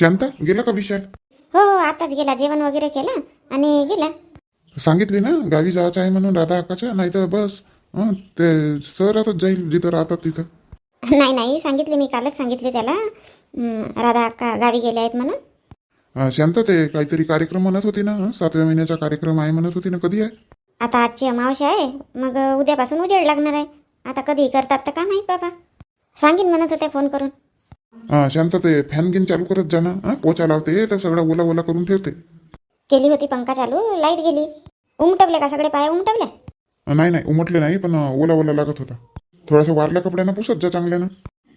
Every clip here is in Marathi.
शांता गेला का विशाल हो हो आताच गेला. जेवण वगैरे केलं आणि गेला. सांगितली ना गावी जायचं आहे म्हणून राधा अक्काच्या नाही तर बस. हं, ते शहरातच जाईल जिथं राहतात तिथं. नाही नाही सांगितले मी कालच सांगितले त्याला. हं, राधा अक्का गावी गेल्या आहेत म्हणून. अं, शांता ते काहीतरी कार्यक्रम म्हणत होती ना हं? सातव्या महिन्याचा कार्यक्रम आहे म्हणत होती ना कधी आहे? आता आजची अमावस्या आहे मग उद्यापासून उजेड लागणार आहे. आता कधी करतात तर का माहीत बाबा. सांगीन म्हणत होते फोन करून. अं, शांता ते फॅन गिन चालू करत जा ना. हं? पोचा लावते. तर सगळं ओला ओला करून ठेवते. केली होती पंखा चालू. लाइट गेली. उमटवले का सगळे पाय? उमटवले नाही नाही. उमटले नाही पण ओला ओला लागत होता. थोडासा वारल्या कपड्यानं पुसत जा चांगल्यानं.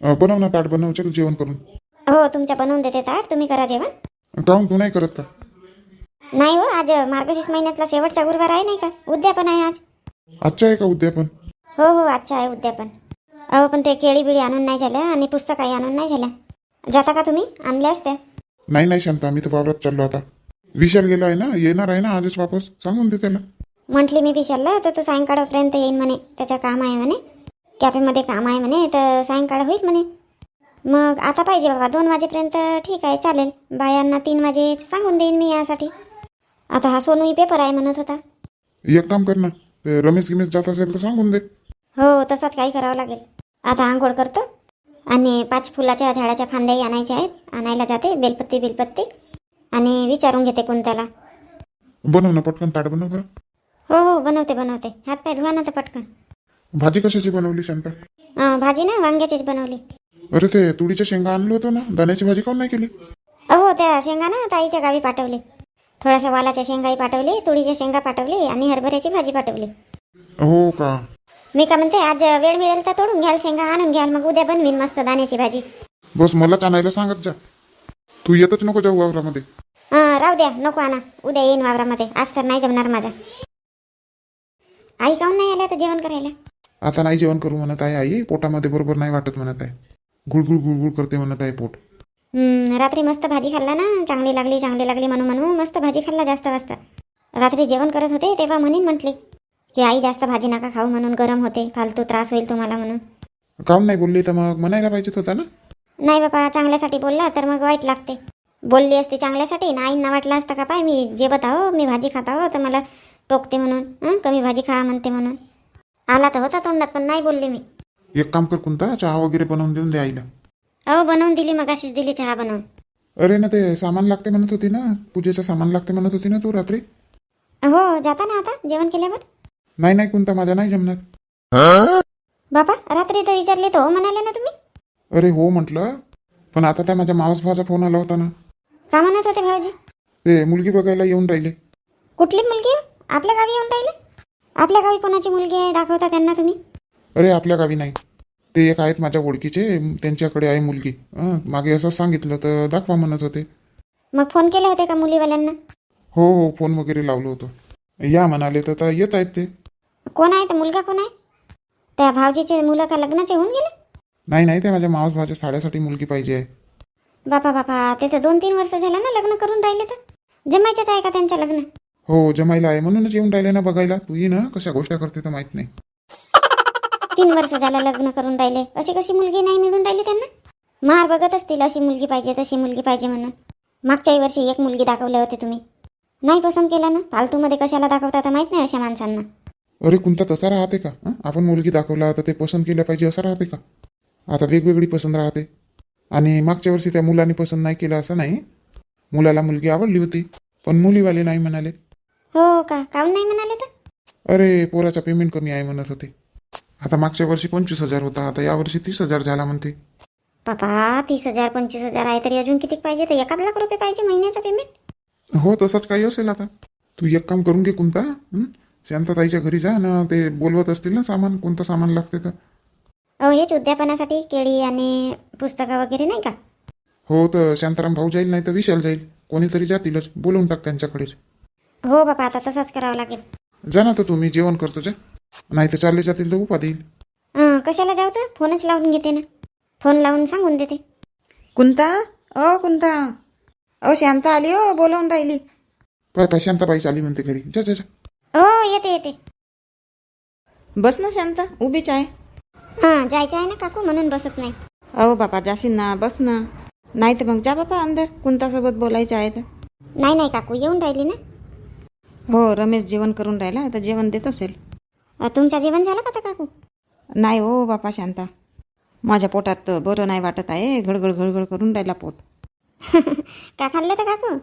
अं, बनव ना ताट बनव. चल जेवण करून. हो तुमच्या बनवून देते ताट. तुम्ही करा जेवण. काहून? तू नाही करत का? नाही हो आज मार्गशीर्ष महिन्यातला शेवटचा गुरुवार आहे नाही का? उद्यापन आहे आज. आजच्या आहे का उद्यापन? हो हो आजचा आहे उद्यापन. अहो पण ते केळी बिळी आणून नाही झाल्या आणि पुस्तकही आणून नाही झाल्या. जाता का तुम्ही? आणल्या असत्या. नाही नाही शांता मी तर वावरात चाललो आता. विशाल गेला आहे ना? येणार आहे ना आजच वापस? सांगून दे त्याला. म्हटली मी विशालला तर तू सायंकाळपर्यंत येईन म्हणे त्याचं काम आहे म्हणे. कॅफेमध्ये काम आहे म्हणे तर सायंकाळ होईल म्हणे. मग आता पाहिजे बाबा दोन वाजेपर्यंत ठीक आहे चालेल. बायांना तीन वाजे सांगून देईन मी यासाठी. आता हा सोनूही पेपर आहे म्हणत होता. एक काम कर ना ते रमेश गिमेश जात असेल तर सांगून दे. हो तसंच काही करावं लागेल. आता आंघोळ करतो. आणि पाच फुलाच्या झाडाच्या फांद्याही आणायच्या आहेत. आणायला जाते. बेलपत्ती बिलपत्ती. आणि विचारून घेते कोणत्याला बनव ना पटकन ताट बनव बरं. हो हो बनवते बनवते. हातपाय धुवा ना तर पटकन. भाजी कशाची बनवली शांता? अं, भाजी ना वांग्याचीच बनवली. अरे ते तुरीच्या शेंगा आणलो होतो ना. दाण्याची भाजी काऊन नाही केली? अहो त्या शेंगा ना ताईच्या गावी पाठवली. थोड्याशा वालाच्या शेंगाही पाठवली तुळीच्या शेंगा पाठवली आणि हरभऱ्याची भाजी पाठवली. हो का? मी का म्हणते आज वेळ मिळेल तर तोडून घ्याल शेंगा आणून घ्याल मग उद्या बनवीन मस्त दाण्याची भाजी. बस मलाच आणायला सांगत जा. तू येतच नको जाऊ वावरामध्ये. हां राहू द्या नको आणा. उद्या येईन वावरामध्ये. आज तर नाही जमणार माझा. आई काहून नाही आल्या तर जेवण करायला? आता नाही जेवण करू म्हणत आहे आई. पोटामध्ये बरोबर नाही वाटत म्हणत आहे. गुळगुळ गुळगुळ करते म्हणत आहे पोट. हम्म, रात्री मस्त भाजी खाल्ला ना? चांगली लागली चांगली लागली म्हणून म्हणून मस्त भाजी खाल्ला जास्त वाजता रात्री जेवण करत होते तेव्हा म्हणीन म्हटली. की आई जास्त भाजी नका खाऊ म्हणून गरम होते. फालतू त्रास होईल तुम्हाला म्हणून. काऊन नाही बोलली तर मग म्हणायला पाहिजेत होता ना? नाही बाबा चांगल्यासाठी बोलला तर मग वाईट लागते. बोलली असती चांगल्यासाठी ना आईंना वाटलं असतं का पाय मी जेवत आहो मी भाजी खात आहो तर मला टोकते म्हणून. हं, कमी भाजी खा म्हणते म्हणून. आला तर होता तोंडात पण नाही बोलले मी. एक काम कर कोणता चहा वगैरे बनवून देऊन दे आईला. अहो बनवून दिली मग अशीच दिली चहा बनवून. अरे ना ते सामान लागते म्हणत होती ना? पूजेचं सामान लागते म्हणत होती ना तू रात्री? हो जाता ना आता? जेवण केल्यावर? नाही नाही कोणता माझा नाही जमणार. बाबा रात्री तर विचारले तर हो म्हणाले ना तुम्ही? अरे हो म्हटलं पण आता त्या माझ्या मावस भावाचा फोन आला होता ना. का म्हणत होते भाऊजी? ते मुलगी बघायला येऊन राहिले. कुठली मुलगी? आपल्या गावी येऊन राहिले? आपल्या गावी कोणाची मुलगी आहे दाखवता त्यांना तुम्ही? अरे आपल्या गावी नाही. ते एक आहेत माझ्या ओळखीचे त्यांच्याकडे आहे मुलगी. मागे असं सांगितलं तर दाखवा म्हणत होते. मग फोन केले होते का मुलीवाल्यांना? हो हो फोन वगैरे लावलं होतं. या म्हणाले तर येत आहेत ते. कोण आहे? तर मुलगा कोण आहे? त्या भाऊजीचे मुलं का लग्नाचे होऊन गेले? नाही नाही ते माझ्या मावस भावाच्या साड्यासाठी मुलगी पाहिजे. आहे बापा बापा ते तर दोन तीन वर्ष झालं ना लग्न करून राहिले तर. जमायचंच आहे का त्यांचं लग्न? हो जमायला आहे. म्हणूनच येऊन राहिले ना बघायला. तू ये ना कशा गोष्टी करते तर माहीत नाही. तीन वर्ष झालं लग्न करून राहिले. अशी कशी मुलगी नाही मिळून राहिली त्यांना? मार बघत असतील अशी मुलगी पाहिजे तशी मुलगी पाहिजे म्हणून. मागच्याही वर्षी एक मुलगी दाखवले होते तुम्ही. नाही पसंत केला ना? फालतूमध्ये कशाला दाखवता तर माहीत नाही अशा माणसांना. अरे कोणता तसा राहते का? हं? आपण मुलगी दाखवला तर ते पसंत केलं पाहिजे असं राहते का? आता वेगवेगळी पसंत राहते. आणि मागच्या वर्षी त्या मुलांनी पसंत नाही केलं असं नाही. मुलाला मुलगी आवडली होती पण मुलीवाले नाही म्हणाले. हो का? काहून नाही म्हणाले तर? अरे पोराचा पेमेंट कमी आहे म्हणत होते. आता मागच्या वर्षी पंचवीस हजार होता आता यावर्षी तीस हजार झाला म्हणते. तीस हजार पंचवीस हजार आहे तरी अजून किती पाहिजे? तर एखाद लाख रुपये पाहिजे महिन्याचा पेमेंट हो तसंच काही असेल आता. तू एक काम करून घे कोणता हं? शांतताईच्या घरी जा ना ते बोलवत असतील ना सामान कोणतं सामान लागते तर. अहो हेच उद्यापनासाठी केळी आणि पुस्तकं वगैरे नाही का? हो तर शांताराम भाऊ जाईल नाही तर विशाल जाईल. कोणीतरी जातीलच बोलवून टाक त्यांच्याकडेच. हो बापा आता तसंच करावं लागेल. जा ना तर तुम्ही जेवण करतो जा. नाही तर चालले जातील तर उपा देईल हं, कशाला जाऊ तर? फोनच लावून घेते ना. फोन लावून सांगून देते. कुंता? ओ कुंता. ओ शांता आली हो बोलवून राहिली. पाय पाय शांताबाई चाली म्हणते घरी. जा जा जा. हो येते येते. बस ना शांता. उभीच आहे हां जायचं आहे ना काकू. म्हणून बसत नाही. अहो बापा जाशील ना बस ना. नाही तर मग जा बापा अंदर. कोणतासोबत बोलायचं आहे तर. नाही नाही काकू. येऊन राहिली ना? हो रमेश जेवण करून राहिला. तर जेवण देत असेल. अ, तुमचं जेवण झालं का आता काकू? नाही हो बापा शांता. माझ्या पोटात बरं नाही वाटत आहे. घडघड घडघड करून राहिला पोट. का खाल्लं तर काकू?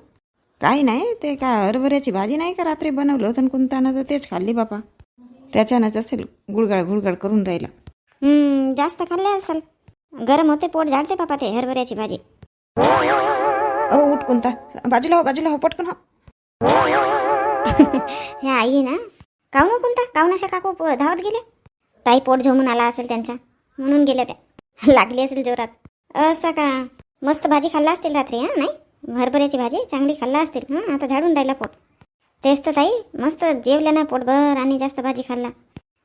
काही नाही ते का हरभऱ्याची भाजी नाही का रात्री बनवलं? होतं कोणताना तर तेच खाल्ली बापा. त्याच्यानंच असेल गुळगाळ गुळगाळ करून राहिला. हम्म, जास्त खाल्ले असेल. गरम होते पोट जाडते बापा ते हरभऱ्याची भाजी. अहो उठ कोणता बाजूला हो बाजूला हो पटकन हो. हे आई ना. काऊन कोणता काऊन अशा काकू प- धावत गेले? ताई पोट झोमून आला असेल त्यांचा म्हणून गेल्या त्या. लागली असेल जोरात. असं का? मस्त भाजी खाल्ला असतील रात्री हां नाही? हरभऱ्याची भाजी चांगली खाल्ला असतील. हां आता झाडून राहिला पोट. तेच तर ताई मस्त जेवल्या ना पोटभर आणि जास्त भाजी खाल्ला.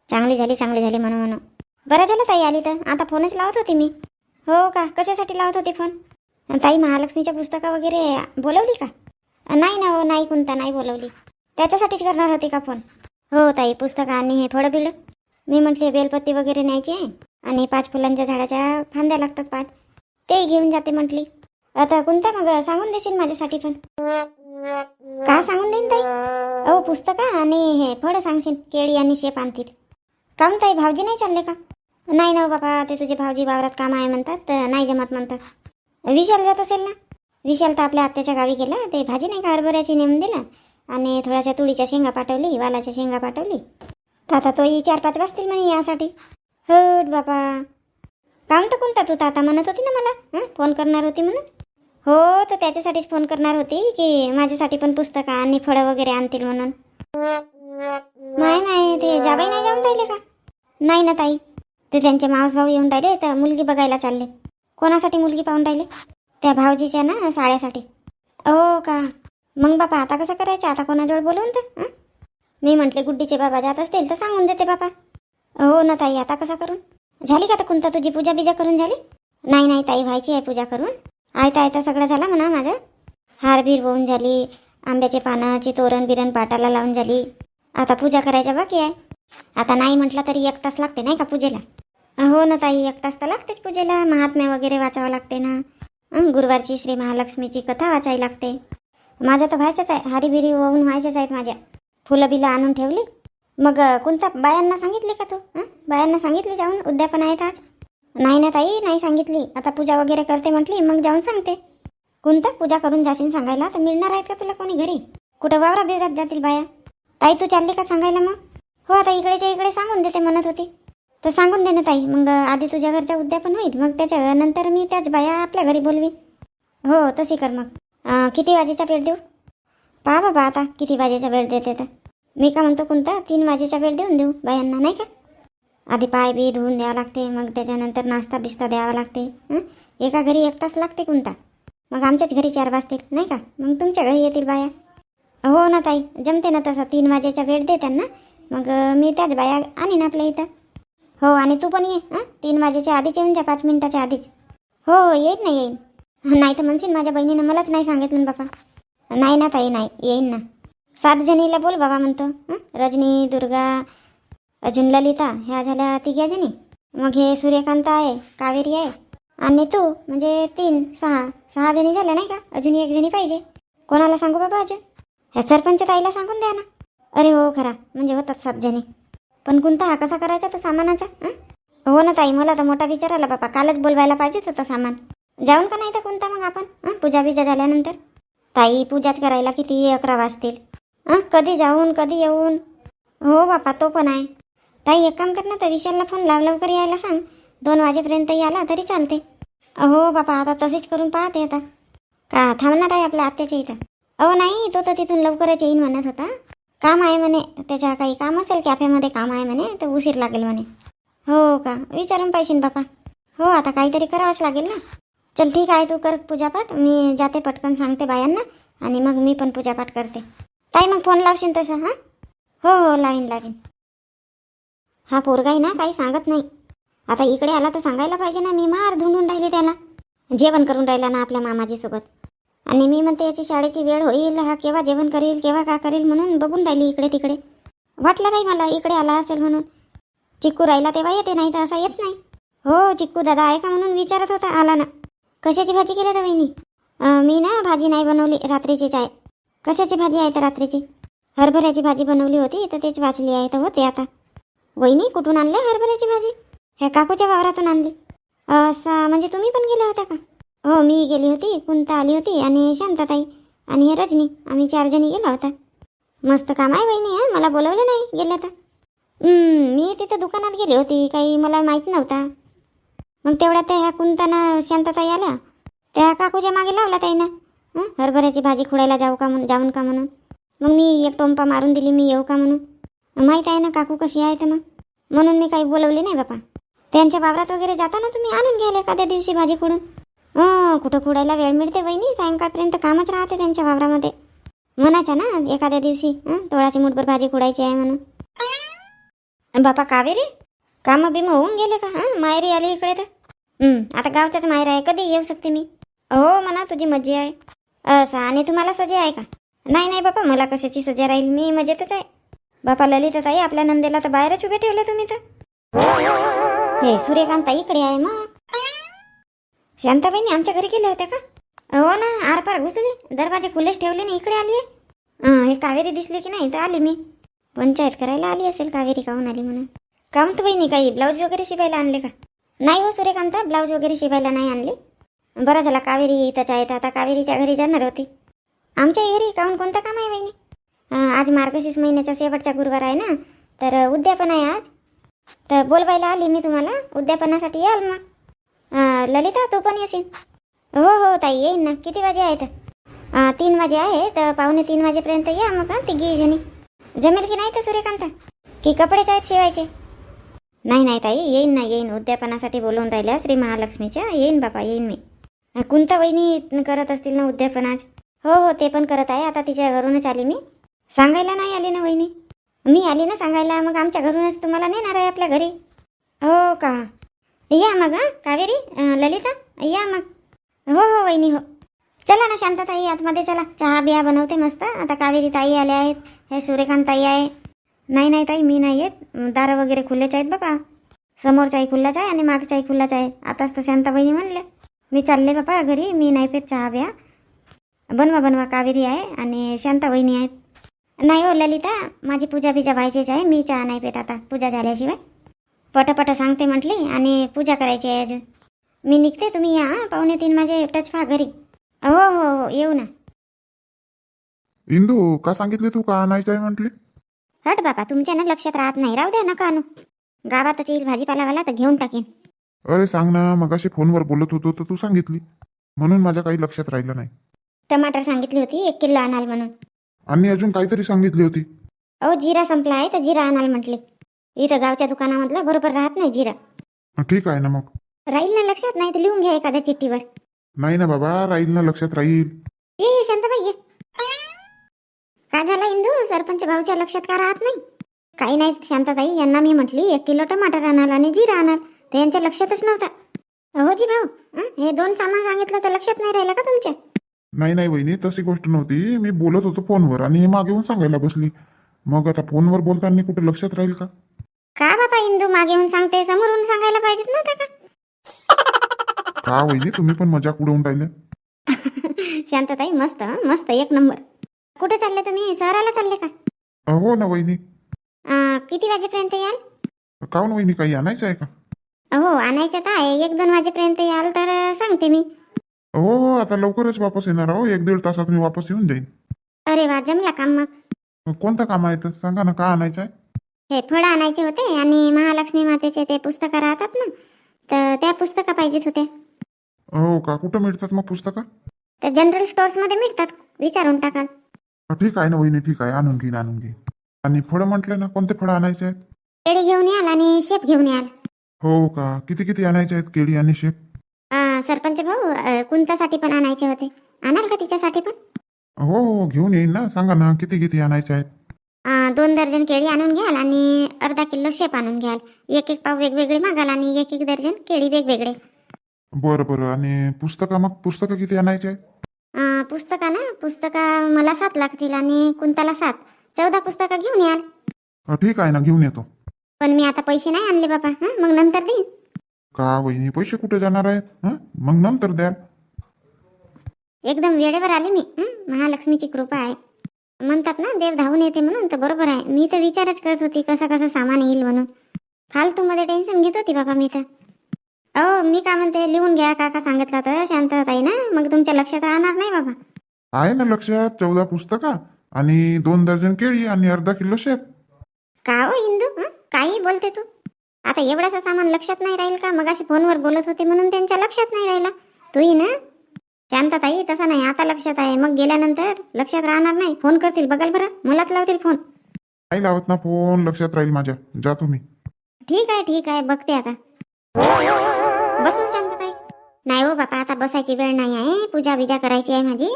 चांगली झाली चांगली झाली म्हणून म्हणून. बरं झालं ताई आली तर. आता फोनच लावत होती मी. हो का? कशासाठी लावत होती फोन? ताई महालक्ष्मीच्या पुस्तकं वगैरे बोलवली का? नाही ना हो नाही कोणता नाही बोलवली. त्याच्यासाठीच करणार होती का फोन? हो ताई पुस्तकं आणि हे फळं बिळं मी म्हटले बेलपत्ती वगैरे न्यायची आहे. आणि पाच फुलांच्या झाडाच्या फांद्या लागतात पाच तेही घेऊन जाते म्हटली. आता कोणता मग? सांगून देशील माझ्यासाठी पण. का सांगून देईन ताई? अहो पुस्तकं आणि हे फळं सांगशील केळी आणि शेप आणतील. काम ताई भाऊजी नाही चालले का? नाही ना हो बाबा ते तुझे भाऊजी वावरात काम आहे म्हणतात तर नाही जमत म्हणतात. विशाल जात असेल ना? विशाल तर आपल्या आत्याच्या गावी गेला ते भाजी नाही का हरभऱ्याची नेमून दिला? आणि थोड्याशा तुळीच्या शेंगा पाठवली वालाच्या शेंगा पाठवली. तर आता तोही चार पाच वाजतील म्हणे यासाठी. हट बापा. काम तर कोणता तू तर आता म्हणत होती ना मला फोन करणार होती म्हणून. हो तर त्याच्यासाठीच फोन करणार होती की माझ्यासाठी पण पुस्तकं आणि फळं वगैरे आणतील म्हणून. नाही नाही ते जाबाई नाही जाऊन राहिले का? नाही ना ताई. ते त्यांचे मावस भाऊ येऊन राहिले तर मुलगी बघायला चालले. कोणासाठी मुलगी पाहून राहिले? त्या भाऊजीच्या ना साड्यासाठी. हो का? मग बापा आता कसं करायचं? आता कोणाजवळ बोलवून तर मी म्हटले गुड्डीचे बाबा जात असतील तर सांगून देते बापा. हो ना ताई आता कसं करून झाली का तर कोणता तुझी पूजा बिजा करून झाली? नाही नाही ताई व्हायची आहे पूजा करून. आयता आयता सगळं झालं म्हणा माझं? हारबीर होऊन झाली आंब्याचे पानाची तोरण बिरण पाटाला लावून झाली. आता पूजा करायच्या बाकी आहे. आता नाही म्हटलं तरी एक तास लागते नाही का पूजेला? हो ना ताई एक तास तर लागतेच पूजेला. महात्म्य वगैरे वाचावं लागते ना. गुरुवारची श्री महालक्ष्मीची कथा वाचायला लागते. माझं तर व्हायचंच आहे. हारीबिरी होऊन व्हायच्याच आहेत माझ्या. फुलं बिलं आणून ठेवली. मग कोणता बायांना सांगितली का तू? बायांना सांगितली जाऊन? उद्यापन आहेत आज? नाही ना ताई नाही सांगितली. आता पूजा वगैरे करते म्हटली मग जाऊन सांगते. कोणता पूजा करून जाशील सांगायला तर मिळणार आहेत का तुला कोणी घरी? कुठं वावरा बिवरात जातील बाया? ताई तू चालली का सांगायला मग? हो आता इकडेच्या इकडे सांगून देते म्हणत होती. तर सांगून दे ना ताई मग आधी तुझ्या घरच्या उद्यापन होईल मग त्याच्या नंतर मी त्याच बाया आपल्या घरी बोलवीन. हो तशी कर मग. अं, किती वाजेचा वेळ देऊ? पहा बाबा आता किती वाजेचा वेळ देते तर. मी का म्हणतो कोणता तीन वाजेचा वेळ देऊन देऊ बायांना नाही का? आधी पाय बी धुवून द्यावं लागते मग त्याच्यानंतर नाश्ता बिस्ता द्यावा लागते एका घरी एक तास लागते कोणता मग आमच्याच घरी चार वाजतील नाही का? मग तुमच्या घरी येतील बाया. हो ना ताई जमते ना तसं. तीन वाजेचा वेळ दे त्यांना. मग मी त्याच बाया आणीन आपल्या इथं. हो आणि तू पण ये हां? तीन वाजेच्या आधीच येऊन जा पाच मिनिटाच्या आधीच. हो हो येईन ना येईन. नाही तर म्हणशील माझ्या बहिणीनं मलाच नाही सांगितलं बाबा नाही ना ताई नाही येईन ना. सात जणीला बोल बाबा म्हणतो रजनी दुर्गा अजून ललिता ह्या झाल्या तिघ्याजणी मग हे सूर्यकांत आहे कावेरी आहे. आणि तू म्हणजे तीन सहा सहा जणी झाल्या नाही का? अजून एक जणी पाहिजे. कोणाला सांगू बाबा अजून? ह्या सरपंच ताईला सांगून द्या ना. अरे हो खरा. म्हणजे होतात सात जणी. पण कोणता हा कसा करायचा तर सामानाचा? हो ना ताई मला तर मोठा विचार आला बापा कालच बोलवायला पाहिजेच होतं सामान. जाऊन का नाही तर कोणता मग आपण? पूजा बिजा झाल्यानंतर? ताई पूजाच करायला किती अकरा वाजतील. कधी जाऊन कधी येऊन? हो बापा तो पण आहे. ताई एक काम कर ना तर विशालला फोन लाव लवकर यायला सांग. दोन वाजेपर्यंत आला तरी चालते. हो बापा आता तसेच करून पाहते आता. का थांबणार आहे आपल्या आत्याच्या इथं. अहो नाही तो तर तिथून लवकरच येईन म्हणत होता. काम आहे म्हणे त्याच्या काही काम असेल कॅफेमध्ये काम आहे म्हणे तर उशीर लागेल म्हणे. हो का? विचारून पाहिजे बापा. हो आता काहीतरी करावंच लागेल ना. चल ठीक आहे तू कर पूजापाठ. मी जाते पटकन सांगते बायांना. आणि मग मी पण पूजापाठ करते. ताई मग फोन लावशील तसं हां? हो हो लावीन लावीन. हा पोरगाही ना काही सांगत नाही. आता इकडे आला तर सांगायला पाहिजे ना मी मार धुंडून राहिले त्याला. जेवण करून राहिला ना आपल्या मामाजीसोबत आणि मी म्हणते याची शाळेची वेळ होईल हा केव्हा जेवण करेल केव्हा का करेल म्हणून बघून राहिली इकडे तिकडे. वाटलं नाही मला इकडे आला असेल म्हणून. चिक्कू राहिला तेव्हा येते नाही तर असा येत नाही. हो चिक्कू दादा आहे का म्हणून विचारत होता आला ना. कशाची भाजी केली तर वहिनी? मी ना भाजी नाही बनवली रात्रीची चाय. कशाची भाजी आहे तर रात्रीची? हरभऱ्याची भाजी बनवली होती तर तेच वाचली आहे तर होते आता. वहिनी कुठून आणले हरभऱ्याची भाजी? ह्या काकूच्या वावरातून आणली. असा म्हणजे तुम्ही पण गेल्या होत्या का? हो मी गेली होती कुंता आली होती आणि शांताताई आणि हे रजनी आम्ही चार जणी गेला होता. मस्त काम आहे वहिनी हा? मला बोलवलं नाही गेल्या तर. मी तिथं दुकानात गेली होती काही मला माहीत नव्हता. मग तेवढ्यात ह्या कुंताना शांतताई आल्या. त्या काकूच्या मागे लावला ताईनं. हरभऱ्याची भाजी खुडायला जाऊ का म्हणून जाऊन का म्हणून? मग मी एक टोंपा मारून दिली मी येऊ का म्हणून? माहीत आहे ना काकू कशी आहे तर मग? म्हणून मी काही बोलवली नाही बापा. त्यांच्या वावरात वगैरे जाताना तुम्ही? आणून घ्याल एखाद्या दिवशी भाजी खुडून हो, कुठं खुडायला वेळ मिळते वहिनी सायंकाळपर्यंत कामच राहते त्यांच्या वावरामध्ये. म्हणायच्या ना एखाद्या दिवशी तोळाची मुठभर भाजी खुडायची आहे म्हणून. बापा कावेरी? कामं बिमं होऊन गेले का? हां? मायरी आली इकडे तर. आता गावच्याच माहेर आहे. कधी येऊ शकते मी? हो म्हणा तुझी मज्जा आहे. असं आणि तुम्हाला सजा आहे का? नाही नाही बापा मला कशाची सजा राहील? मी मजेतच आहे. बापा ललिता ताई आपल्या नंदेला तर बाहेरच उभे ठेवले तुम्ही तर. हे सूर्यकांत ताई इकडे आहे मग. शांताबाईंनी आमच्या घरी गेल्या होत्या का? हो ना आरपार घुसले दरवाजे खुलेच ठेवले ना इकडे आली आहे. हे कावेरी दिसली की नाही तर आली मी. पंचायत करायला आली असेल कावेरी काहून आली म्हणून. काहून तर बहिणी काही ब्लाऊज वगैरे शिवायला आणले का? नाही हो सूर्यकांत ब्लाऊज वगैरे शिवायला नाही आणले. बरं झाला कावेरी इथंच आहे आता कावेरीच्या घरी जाणार होती. आमच्या घरी काहून कोणतं काम आहे बहिणी आज मार्गशीर्ष महिन्याचा शेवटचा गुरुवार आहे ना? तर उद्या पण आहे आज. तर बोलवायला आली मी तुम्हाला. उद्यापनासाठी याल मग. ललिता तू पण येशील? हो हो ताई येईन ना. किती वाजे आहेत? तीन वाजे आहे तर पाहुणे तीन वाजेपर्यंत या मग तिघी जणी. जमेल की नाही तर सूर्यकांत? की कपडेच आहेत शिवायचे? नाही नाही ताई येईन ना येईन. उद्यापनासाठी बोलवून राहिल्या श्री महालक्ष्मीच्या. येईन बापा येईन मी. अं, कुंता वहिनी करत असतील ना उद्यापन आज? हो हो ते पण करत आहे. आता तिच्या घरूनच आली मी. सांगायला नाही आले ना वहिनी. मी आली ना सांगायला मग आमच्या घरूनच तुम्हाला नेणार आहे आपल्या घरी. हो का? या मग हां कावेरी अं, ललिता या मग. हो हो वहिनी हो. चला ना शांताताई आतमध्ये चला. चहा बिया बनवते मस्त. आता कावेरी ताई आल्या आहेत. हे सूर्यकांत ताई आहे. नाही नाही ताई मी नाही येत. दारं वगैरे खुलेच आहेत बाबा समोरचाही खुल्लाच आहे आणि मागचाही खुल्लाच आहे आताच तर शांताबाईनी म्हणले मी चालले बापा घरी. मी नाही पेत चहा बिया बनवा बनवा कावेरी आहे आणि शांताबाईनी आहेत. नाही हो ललिता. माझी पूजा बिजा व्हायचीच आहे. मी चहा नाही पेत आता पूजा झाल्याशिवाय. पटपट सांगते म्हटली आणि पूजा करायची आहे अजून. मी निघते तुम्ही या हं, पावणे तीन माझे टच व्हा घरी. हो हो हो येऊ ना. इंदू का सांगितले तू का आणायचं आहे म्हटली? हट बाबा तुमच्या ना लक्षात राहत नाही. राहू द्या नका आणू गावातच येईल भाजीपालावाला तर घेऊन टाकेन. अरे सांग ना मगाशी फोनवर बोलत होतो तर तू सांगितली. म्हणून माझ्या काही लक्षात राहिलं नाही. टमाटर सांगितली होती एक किलो आणाल म्हणून. आणि अजून काहीतरी सांगितली होती. अहो जिरा संपला आहे तर जिरा आणाल म्हटली. इथं गावच्या दुकानामधलं बरोबर राहत नाही जिरा. ठीक आहे ना मग. राहील ना लक्षात? नाही तर लिहून घ्या एखाद्या चिठ्ठीवर. नाही ना बाबा राहील ना लक्षात राहील. ये ये शांताबाई ये. का झाला इंदू? सरपंच भाऊच्या लक्षात का राहत नाही? काही नाही शांताताई यांना मी म्हटली एक किलो टमाटर आणाल आणि जिरा आणाल तर यांच्या लक्षातच नव्हता. हो जी भाऊ हं? हे दोन सामान सांगितलं तर लक्षात नाही राहिलं का तुमच्या? नाही नाही वहिनी तशी गोष्ट नव्हती. मी बोलत होतो फोनवर आणि हे मागे येऊन सांगायला बसली. मग आता फोनवर बोलताना कुठे लक्षात राहील का? का बापा इंदू मागे येऊन सांगते समोरून सांगायला पाहिजेत नव्हतं का? का वहिनी तुम्ही पण मजाक उडवून राहिले? शांतताई मस्त हं? मस्त एक नंबर. कुठे चालले तुम्ही? शहराला चालले का? हो ना वहिनी. अं, किती वाजेपर्यंत याल? काऊन वहिनी काही आणायचं आहे का हो आणायचं तर आहे. एक दोन वाजेपर्यंत याल तर अं, सांगते मी. हो हो आता लवकरच वापस येणार आहो. एक दीड तासात मी वापस येऊन जाईन. अरे वा जमला काम मग. कोणतं काम आहे तर सांगा ना का आणायचं आहे? हे फळं आणायचे होते आणि महालक्ष्मी मातेचे ते पुस्तकं राहतात ना तर त्या पुस्तकं पाहिजेत होत्या हो का? कुठं मिळतात मग पुस्तकं? तर जनरल स्टोअर्समध्ये मिळतात विचारून टाकाल ठीक आहे ना वहिनी ठीक आहे. आणून घेईन आणून घेईन. आणि फळं म्हटलं ना कोणते फळं आणायचे आहेत? केळी घेऊन याल आणि शेप घेऊन याल. हो का? किती किती आणायचे आहेत? केळी आणि शेप? सरपंच भाऊ कुंतासाठी पण आणायचे होते. आणाल का तिच्यासाठी पण? हो हो घेऊन येईन ना. सांगा ना किती किती आणायचे आहेत? अं, दोन दर्जन केळी आणून घ्याल आणि अर्धा किलो शेप आणून घ्याल. एक एक पाव वेगवेगळे मागाल आणि एक एक दर्जन केळी वेगवेगळे. बरं बरं. आणि पुस्तकं मग पुस्तकं किती आणायचे आहेत? अं, पुस्तकं ना पुस्तकं मला सात लागतील आणि कुंताला सात. चौदा पुस्तकं घेऊन याल. अ, ठीक आहे ना घेऊन येतो. पण मी आता पैसे नाही आणले बाबा. हं? मग नंतर देईन. का वहिनी पैसे कुठे जाणार आहेत? हं? मग नंतर द्याल एकदम वेळेवर आली मी. हं? महालक्ष्मीची कृपा आहे. म्हणतात ना देव धावून येते म्हणून तर बरोबर आहे. मी तर विचारच करत होती कसं कसं सामान येईल म्हणून. फालतूमध्ये टेन्शन घेत होती बाबा मी तर. अहो मी काय म्हणते लिहून घ्या काका सांगितलं तर शांतताई ना. मग तुमच्या लक्षात राहणार नाही बाबा. आहे ना लक्षात चौदा पुस्तका आणि दोन डझन केळी आणि अर्धा किलो शेप. का हो इंदू? हं? काही बोलते तू. आता एवढासा सामान लक्षात नाही राहील का? मग अशी फोनवर बोलत होते म्हणून त्यांच्या लक्षात नाही राहिला. तूही ना? शांतताई तसं नाही. आता लक्षात आहे. मग गेल्यानंतर लक्षात राहणार नाही. फोन करतील. बघाल बरं. मलाच लावतील फोन. नाही लावत ना फोन. लक्षात राहील माझ्या. जा तुम्ही. ठीक आहे ठीक आहे. बघते आता. बस ना शांतताई. नाही हो बापा आता बसायची वेळ नाही आहे. पूजा बिजा करायची आहे माझी.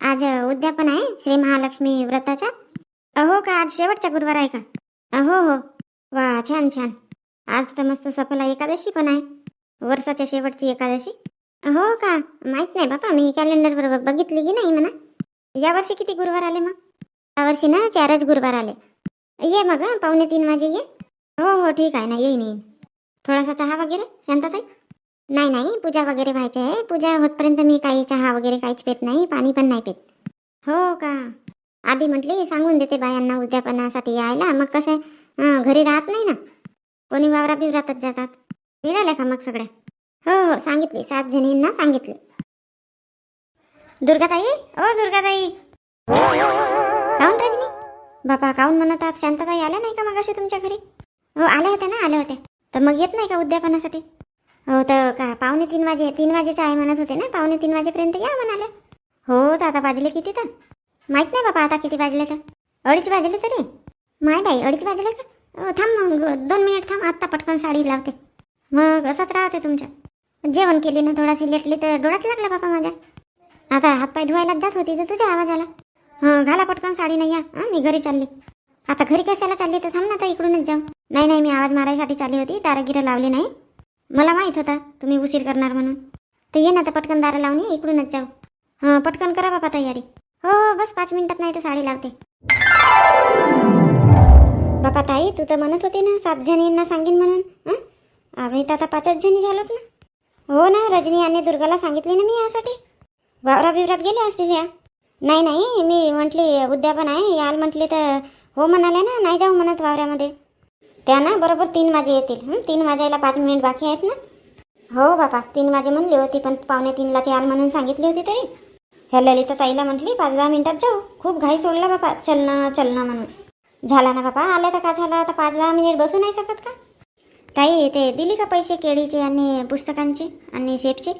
आज अ, उद्यापन आहे श्री महालक्ष्मी व्रताचा. अहो का आज शेवटचा गुरुवार आहे का? अहो हो. वा छान छान. आज तर मस्त सफला एकादशी पण आहे. वर्षाच्या शेवटची एकादशी. हो का? माहीत नाही बापा मी कॅलेंडर बरोबर बघितली की नाही म्हणा. यावर्षी किती गुरुवार आले मग? यावर्षी ना चारच गुरुवार आले. ये मग पावणे तीन वाजे ये. हो हो ठीक आहे ना येईन येईन. थोडासा चहा वगैरे? शांतताई? नाही नाही पूजा वगैरे व्हायची आहे. पूजा होतपर्यंत मी काही चहा वगैरे काहीच पेत नाही पाणी पण नाही पेत. हो का? आधी म्हटली सांगून देते बायांना उद्यापनासाठी यायला. मग कसं आहे, घरी राहत नाही ना. कोणी वावरा बिवरातच जातात. मिळाल्या का मग सगळ्या? हो हो सांगितली. सात जणींना सांगितले. दुर्गाताई? ओ दुर्गाताई. काऊन रजनी? बापा काऊन म्हणत आहात शांतताई आल्या नाही का मग असे तुमच्या घरी? हो आल्या होत्या ना आल्या होत्या. तर मग येत नाही का उद्यापनासाठी? हो तर का पावणे तीन वाजे तीन वाजेचे आहे म्हणत होते ना? पावणे तीन वाजेपर्यंत या म्हणाल्या. हो तर आता वाजले किती तर? माहीत नाही बाबा आता किती वाजले तर? अडीच वाजले तरी? माय बाई अडीच वाजले का? थांब मग दोन मिनिट थांब आत्ता पटकन साडी लावते. मग असंच राहते तुमच्या जेवण केली ना थोडाशी लेटली तर डोळ्यात लागला बापा माझ्या. आता हातपाय धुवायलाच जात होती तर तुझ्या आवाज आला घाला पटकन साडी नाही या मी घरी चालली. आता घरी कशाला चालली तर थांब ना आता इकडूनच जाऊ. नाही नाही मी आवाज मारायसाठी चालली होती. दारागिरं लावली नाही. मला माहीत होता तुम्ही उशीर करणार म्हणून. तर ये ना आता पटकन दारं लावून इकडूनच जाऊ. हां पटकन करा बाबा तयारी. हो हो बस पाच मिनिटात नाही तर साडी लावते. ताई तू तर म्हणत होती ना सात जणींना सांगेन म्हणून आम्ही तर आता पाचच जणी झालोत ना. हो ना रजनी आणि दुर्गाला सांगितले ना मी यासाठी. वावरा बिवरात गेले असतील या? नाही नाही मी म्हटली उद्या पण आहे. याल म्हटली तर हो म्हणाल्या ना नाही जाऊ म्हणत वावऱ्यामध्ये त्या ना बरोबर तीन वाजे येतील तीन वाजायला पाच मिनिट बाकी आहेत ना? हो बापा तीन वाजे म्हणली होती पण पावणे तीनलाच याल म्हणून सांगितली होती तरी. ह्या ललिता ताईला म्हटली पाच दहा मिनिटात जाऊ. खूप घाई सोडला बापा चलना चलना म्हणून. झाला ना बापा आल्या तर का झाला? आता पाच दहा मिनिट बसू नाही शकत का? ताई ते दिली का पैसे केळीचे आणि पुस्तकांचे आणि सेफचे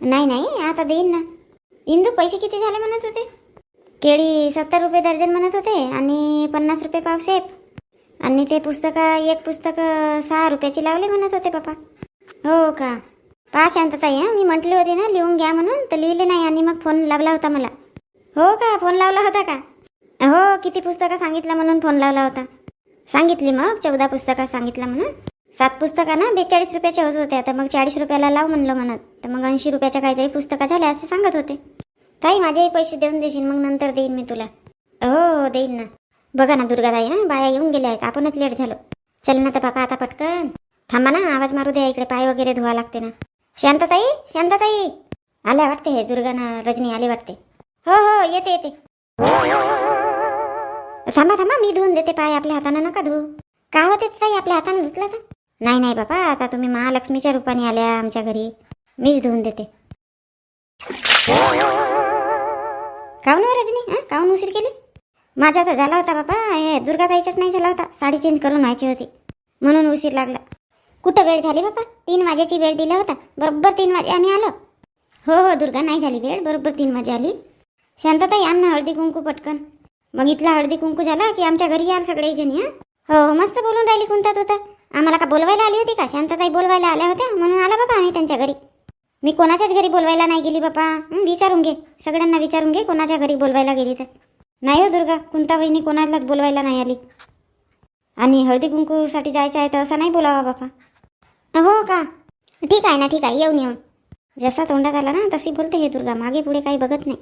नाही नाही आता देईन ना. इंदू पैसे किती झाले म्हणत होते? केळी सत्तर रुपये दर्जन म्हणत होते आणि पन्नास रुपये पाव सेफ आणि ते पुस्तकं एक पुस्तक सहा रुपयाची लावले म्हणत होते पप्पा हो का? पहा शांतताई हं मी म्हटली होती ना लिहून घ्या म्हणून तर लिहिले नाही आणि मग फोन लावला होता मला. हो का? फोन लावला होता का? हो किती पुस्तकं सांगितलं म्हणून फोन लावला होता. सांगितली मग चौदा पुस्तकं सांगितलं म्हणून. सात पुस्तकं ना बेचाळीस रुपयाचे होत होते. आता मग चाळीस रुपयाला लाव म्हणलं म्हणत. तर मग ऐंशी रुपयाच्या काहीतरी पुस्तकं झाल्या असं सांगत होते. ताई माझेही पैसे देऊन देशील मग नंतर देईन मी तुला. हो हो देईन ना. बघा ना दुर्गाताई ना बाया येऊन गेल्या आहेत. आपणच लेट झालो. चल ना तर बापा आता पटकन. थांबा ना आवाज मारू द्या इकडे पाय वगैरे धुवा लागते ना. शांतताई शांतताई. आल्या वाटते हे दुर्गा ना रजनी आली वाटते. हो हो येते येते. थांबा थांबा मी धुवून देते पाय आपल्या हातानं नका धुवू. का होते ताई आपल्या हातानं धुतला का? नाही नाही बाबा आता तुम्ही महालक्ष्मीच्या रूपाने आल्या आमच्या घरी. मीच धुवून देते. काऊन हो रजनी काहून काऊन उशीर केली? माझा तर झाला होता बाबा हे दुर्गाताईच्याच नाही झाला होता साडी चेंज करून व्हायची होती. म्हणून उशीर लागला. कुठं वेळ झाली बाबा? तीन वाजेची वेळ दिला होता. बरोबर तीन वाजे आम्ही आलो. हो हो दुर्गा नाही झाली वेळ. बरोबर तीन वाजे आली. शांतताई आण ना हळदी कुंकू पटकन. मग इथला हळदी कुंकू झाला की आमच्या घरी याल सगळे जणी हा? हो हो मस्त बोलून राहिली कोणता होता. आम्हाला का बोलवायला आली होती का? शांतताई बोलवायला आल्या होत्या म्हणून आला बाबा आम्ही त्यांच्या घरी. मी कोणाच्याच घरी बोलवायला नाही गेली बापा विचारून घे. सगळ्यांना विचारून घे कोणाच्या घरी बोलवायला गेली तर. नाही हो दुर्गा कुंता वहिनी कोणालाच बोलवायला नाही आली. आणि हळदी कुंकूसाठी जायचं आहे तर असं नाही बोलावा बापा हो का? ठीक आहे ना ठीक आहे. येऊन येऊन. जसा तोंडात आला ना तशी बोलते हे दुर्गा. मागे पुढे काही बघत नाही.